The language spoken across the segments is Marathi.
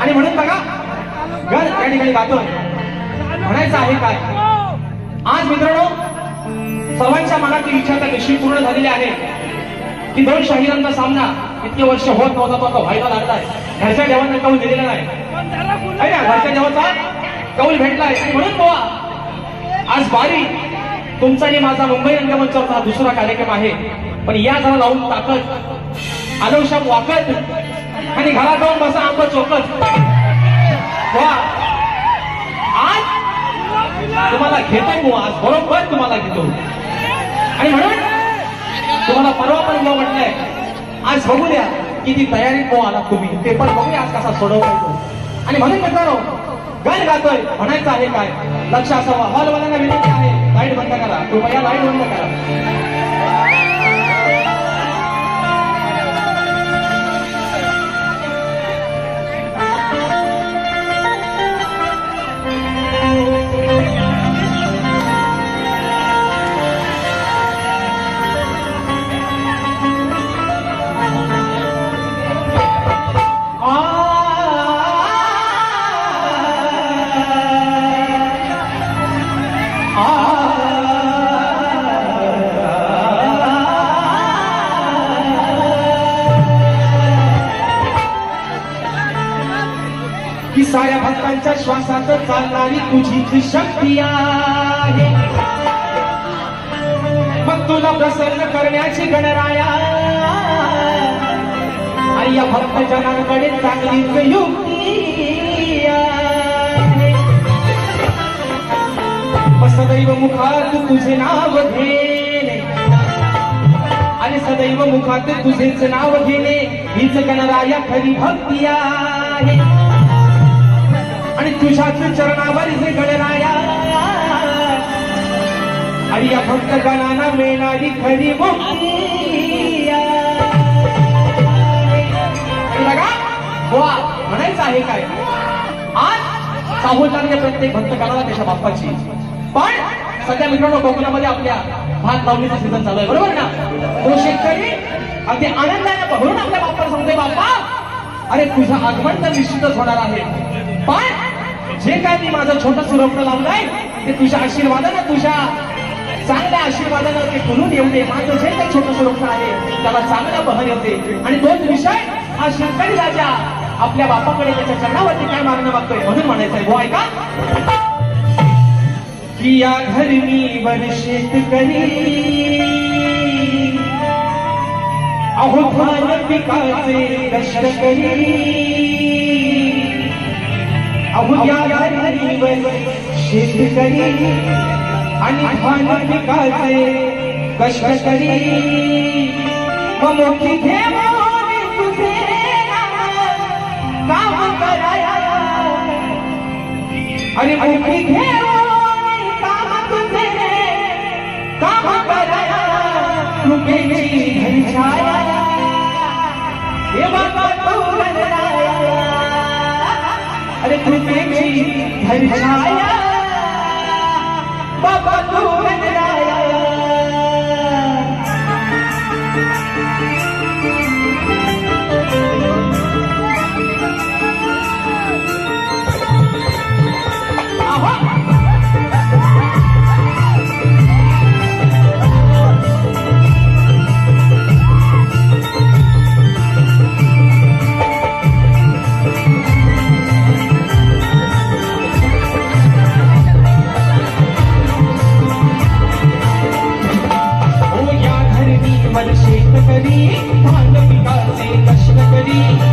आणि म्हणून बघा घर त्या ठिकाणी गातोय म्हणायचं आहे काय? आज मित्रांनो सर्वांच्या मनातील इच्छा त्या निश्चित पूर्ण झालेली आहे की दोन शाहिरांचा सामना इतके वर्ष होत नव्हता तो आता व्हायला लागलाय. घरच्या देवांना कौल दिलेला नाही. आहे ना? घरच्या देवाचा कौल भेटलाय. म्हणून बोवा आज बारी. तुमचा आणि माझा मुंबई रंगमंचावरचा हा दुसरा कार्यक्रम आहे. पण या जरा लावून ताकद आदर्श वाकत आणि घरात जाऊन बसा आंब चोकत वा. आज तुम्हाला घेतो आज बरोबर तुम्हाला घेतो. आणि म्हणून तुम्हाला परवा पण बुवा म्हटलंय आज बघू द्या किती तयारी को आला तुम्ही. ते पण बघूया आज कसा सोडवता आणि म्हणून मित्रांनो गाय गातोय म्हणायचं आहे काय? लक्ष असावं. हॉलवाल्यांना विनंती आहे लाइट बंद करा. कृपया लाइट बंद करा. साऱ्या श्वासात चालणारी तुझी शक्ती आहे. मग तुला प्रसन्न करण्याची गणराया. आणि भक्त जनांकडे चांगलीच युक्ती आहे. सदैव मुखात तुझे नाव घेणे. आणि सदैव मुखात तुझेच नाव घेणे हीच गणराया खरी भक्ती आहे. आणि तुझ्याच चरणावर हे गणराया. आणि या भक्त गणांना मिळणारी खरी मुक्ती. आहे. बघा म्हणायचं आहे काय? आज साहोदार्य प्रत्येक भक्त गणाला त्याच्या बाप्पाची. पण सध्या मित्रांनो कोकणामध्ये आपल्या भात लावणीचा सीझन चालू आहे. बरोबर ना? तो शेतकरी अगदी आनंदाने बघून आपल्या बाप्पाला सांगतोय बाप्पा अरे तुझं आगमन तर निश्चितच होणार आहे. पण जे काय मी माझं छोटस रोपण लावलंय ते तुझ्या आशीर्वादानं तुझ्या चांगल्या आशीर्वादानं ते फुलून येऊ दे माझं जे काही छोटस रोपण आहे त्याला चांगला बहर येते आणि दोन विषय हा शेतकरी राजा आपल्या बापाकडे त्याच्या चरणावरती काय मागणं मागतोय म्हणून म्हणायचंय. हो ऐका. की या मी वर शेतकरी अहो धान पिकाचे कष्ट करी. शेतकरी आणि धान पिकाचे कष्ट करी मोठी तुझे काम कराया अरे मोठी काम तुझे काम कराया कृपेची घनछाया हे बाबा मेरी भर छाया बाबा तू मेरे be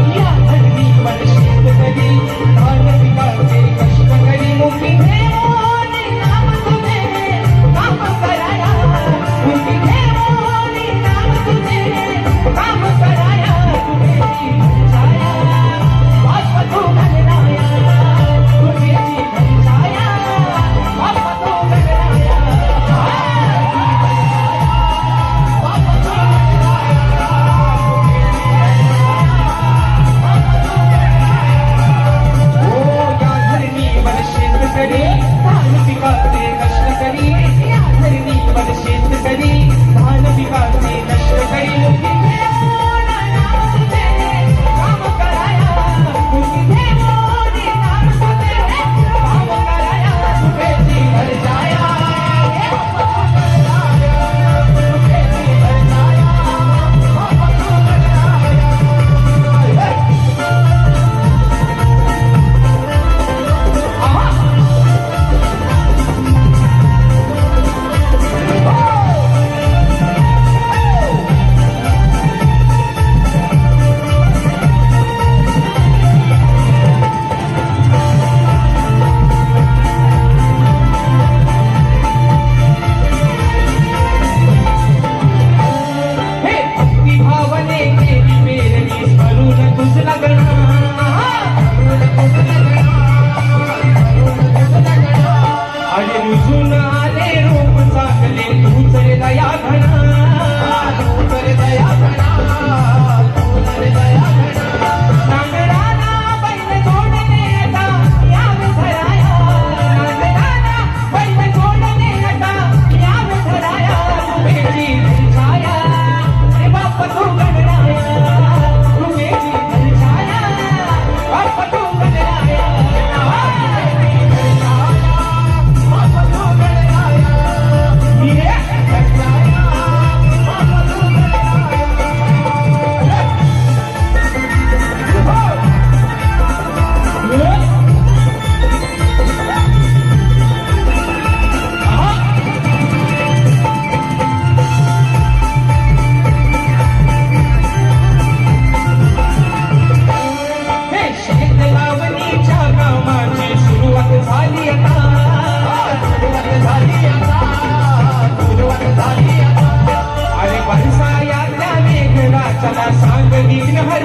समाज सांग दीन हर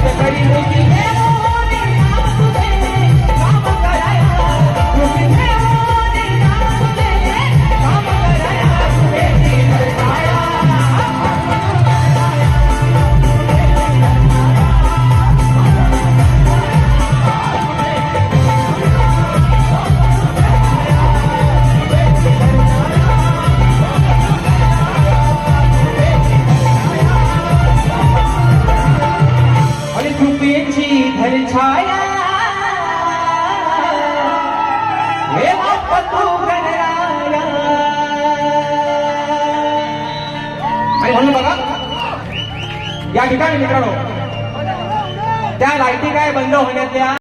The party will be आणि म्हणून बघा या ठिकाणी मित्रांनो त्या लाईटी काय बंद होण्यात